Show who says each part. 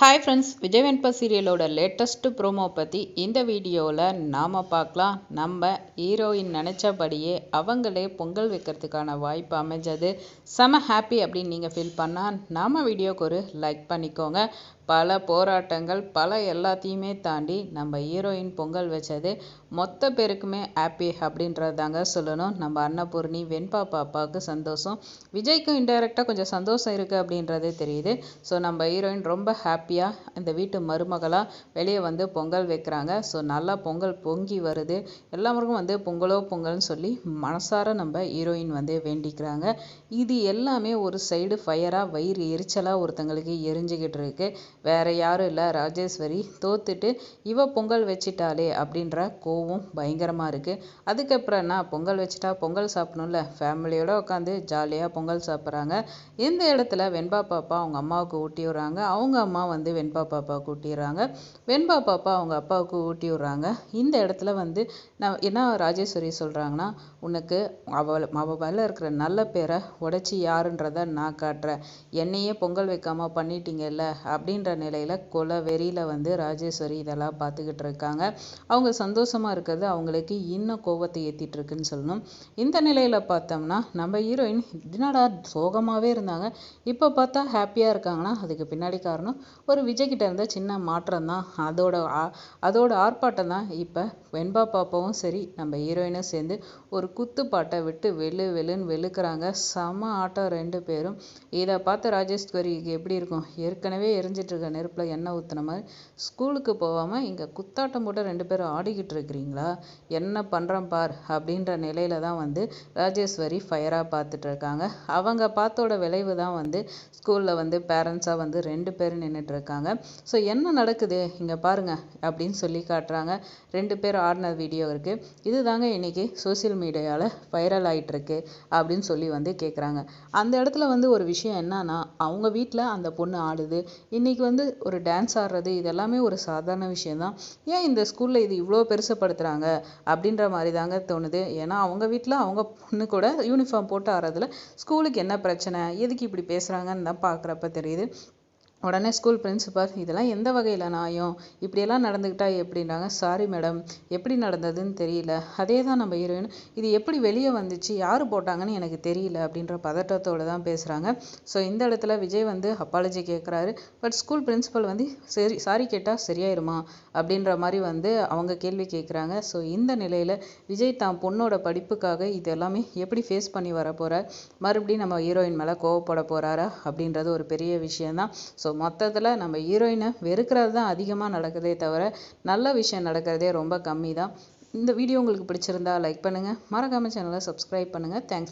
Speaker 1: Hi friends Vijay Venba சீரியலோட latest promo பற்றி இந்த வீடியோவில் நாம் பார்க்கலாம். நம்ம ஹீரோயின் நினச்சபடியே அவங்களே பொங்கல் வைக்கிறதுக்கான வாய்ப்பு அமைஞ்சது. செம ஹாப்பி அப்படின்னு நீங்கள் ஃபீல் பண்ணால் நாம் வீடியோக்கு ஒரு லைக் பண்ணிக்கோங்க. பல போராட்டங்கள் பல எல்லாத்தையுமே தாண்டி நம்ம ஹீரோயின் பொங்கல் வச்சது மொத்த பேருக்குமே ஹாப்பி அப்படின்றது தாங்க சொல்லணும். நம்ம அன்னபூர்ணி வெண்பா பாப்பாவுக்கு சந்தோஷம். விஜய்க்கும் இன்டெரக்டாக கொஞ்சம் சந்தோஷம் இருக்குது அப்படின்றதே தெரியுது. ஸோ நம்ம ஹீரோயின் ரொம்ப ஹாப்பி ஹாப்பியாக இந்த வீட்டு மருமகளாக வெளியே வந்து பொங்கல் வைக்கிறாங்க. ஸோ நல்லா பொங்கல் பொங்கி வருது. எல்லாருக்கும் வந்து பொங்கலோ பொங்கல்னு சொல்லி மனசார நம்ம ஹீரோயின் வந்து வேண்டிக்கிறாங்க. இது எல்லாமே ஒரு சைடு ஃபயராக வயிறு எரிச்சலாக ஒருத்தங்களுக்கு எரிஞ்சுக்கிட்டு இருக்கு. வேற யாரும் இல்லை. ராஜேஸ்வரி தோத்துட்டு இவ பொங்கல் வச்சிட்டாலே அப்படின்ற கோவம் பயங்கரமாக இருக்குது அதுக்கப்புறம் பொங்கல் வச்சுட்டா பொங்கல் சாப்பிடணும்ல? ஃபேமிலியோட உட்காந்து ஜாலியாக பொங்கல் சாப்பிட்றாங்க. இந்த இடத்துல வெண்பா பாப்பா அவங்க அம்மாவுக்கு ஊட்டி விட்றாங்க. அவங்க அம்மா வந்து வெண்பா பாப்பாவுக்கு ஊட்டிடுறாங்க வெண்பா பாப்பா அவங்க அப்பாவுக்கு ஊட்டி விடுறாங்க இந்த இடத்துல வந்து நான் என்ன ராஜேஸ்வரி சொல்கிறாங்கன்னா உனக்கு அவள் அவள் மேலே இருக்கிற நல்ல பேரை உடச்சி யாருன்றத நான் காட்டுறேன். என்னையே பொங்கல் வைக்காமல் பண்ணிட்டீங்கல்ல அப்படின்ற நிலையில் கொலை வெறியில் வந்து ராஜேஸ்வரி இதெல்லாம் பார்த்துக்கிட்டு இருக்காங்க. அவங்க சந்தோஷமாக இருக்கிறது அவங்களுக்கு இன்னும் கோவத்தை ஏற்றிட்டு இருக்குன்னு சொல்லணும். இந்த நிலையில் பார்த்தோம்னா நம்ம ஹீரோயின் என்னடா சோகமாகவே இருந்தாங்க. இப்போ பார்த்தா ஹாப்பியாக இருக்காங்கன்னா அதுக்கு பின்னாடி காரணம் ஒரு விஜய்கிட்ட இருந்த சின்ன மாற்றம் தான் அதோட அதோட ஆர்ப்பாட்டம் தான் இப்போ வெண்பா பாப்பாவும் சரி நம்ம ஹீரோயினும் சேர்ந்து ஒரு குத்துப்பாட்டை விட்டு வெளு வெளுன்னு வெளுக்கிறாங்க. செம ஆட்டம் ரெண்டு பேரும். இதை பார்த்து ராஜேஸ்வரிக்கு எப்படி இருக்கும்? ஏற்கனவே எரிஞ்சிட்டு இருக்க நெருப்பில் எண்ணெய் ஊற்றுன மாதிரி. ஸ்கூலுக்கு போகாமல் இங்கே குத்தாட்டம் போட்டு ரெண்டு பேரும் ஆடிக்கிட்டு இருக்கிறீங்களா? என்ன பண்ணுறோம் பார் அப்படின்ற நிலையில தான் வந்து ராஜேஸ்வரி ஃபயராக பார்த்துட்டு இருக்காங்க. அவங்க பார்த்தோட விளைவு தான் வந்து ஸ்கூலில் வந்து பேரண்ட்ஸாக வந்து ரெண்டு பேரும் நின்றுட்டு இருக்காங்க. ஸோ என்ன நடக்குது? இங்கே பாருங்க அப்படின்னு சொல்லி காட்டுறாங்க. ரெண்டு பேர் ஆடின வீடியோ இருக்குது இது தாங்க இன்னைக்கு சோசியல் மீடியாவில் வைரல் ஆகிட்டுருக்கு அப்படின்னு சொல்லி வந்து கேட்குறாங்க அந்த இடத்துல வந்து ஒரு விஷயம் என்னன்னா அவங்க வீட்டில் அந்த பொண்ணு ஆடுது. இன்னைக்கு வந்து ஒரு டான்ஸ் ஆடுறது இதெல்லாமே ஒரு சாதாரண விஷயந்தான் ஏன் இந்த ஸ்கூலில் இது இவ்வளோ பெருசப்படுத்துகிறாங்க அப்படின்ற மாதிரி தாங்க தோணுது. ஏன்னா அவங்க வீட்டில் அவங்க பொண்ணு கூட யூனிஃபார்ம் போட்டு ஆடுறதுல ஸ்கூலுக்கு என்ன பிரச்சனை? எதுக்கு இப்படி பேசுகிறாங்கன்னு தான் பார்க்குறப்ப தெரியுது. உடனே ஸ்கூல் பிரின்சிபால் இதெல்லாம் எந்த வகையில் நியாயம் இப்படியெல்லாம் நடந்துக்கிட்டா எப்படின்னாங்க சாரி மேடம் எப்படி நடந்ததுன்னு தெரியல. அதே தான் நம்ம ஹீரோயின் இது எப்படி வெளியே வந்துச்சு? யார் போட்டாங்கன்னு எனக்கு தெரியல. அப்படின்ற பதட்டத்தோடு தான் பேசுகிறாங்க ஸோ இந்த இடத்துல விஜய் வந்து அப்பாலஜி கேட்குறாரு பட் ஸ்கூல் பிரின்சிபல் வந்து சரி சாரி கேட்டால் சரியாயிருமா? அப்படின்ற மாதிரி வந்து அவங்க கேள்வி கேட்குறாங்க ஸோ இந்த நிலையில் விஜய் தான் பொண்ணோட படிப்புக்காக இது எல்லாமே எப்படி ஃபேஸ் பண்ணி வர போகிறார் மறுபடியும் நம்ம ஹீரோயின் மேலே கோவப்பட போகிறாரா அப்படின்றது ஒரு பெரிய விஷயம்தான். ஸோ ஸோ மொத்தத்தில் நம்ம ஹீரோயினை வெறுக்கிறது தான் அதிகமாக நடக்குதே தவிர நல்ல விஷயம் நடக்கிறதே ரொம்ப கம்மி தான் இந்த வீடியோ உங்களுக்கு பிடிச்சிருந்தா லைக் பண்ணுங்கள் மறக்காமல் சேனலை சப்ஸ்கிரைப் பண்ணுங்கள் தேங்க்ஸ்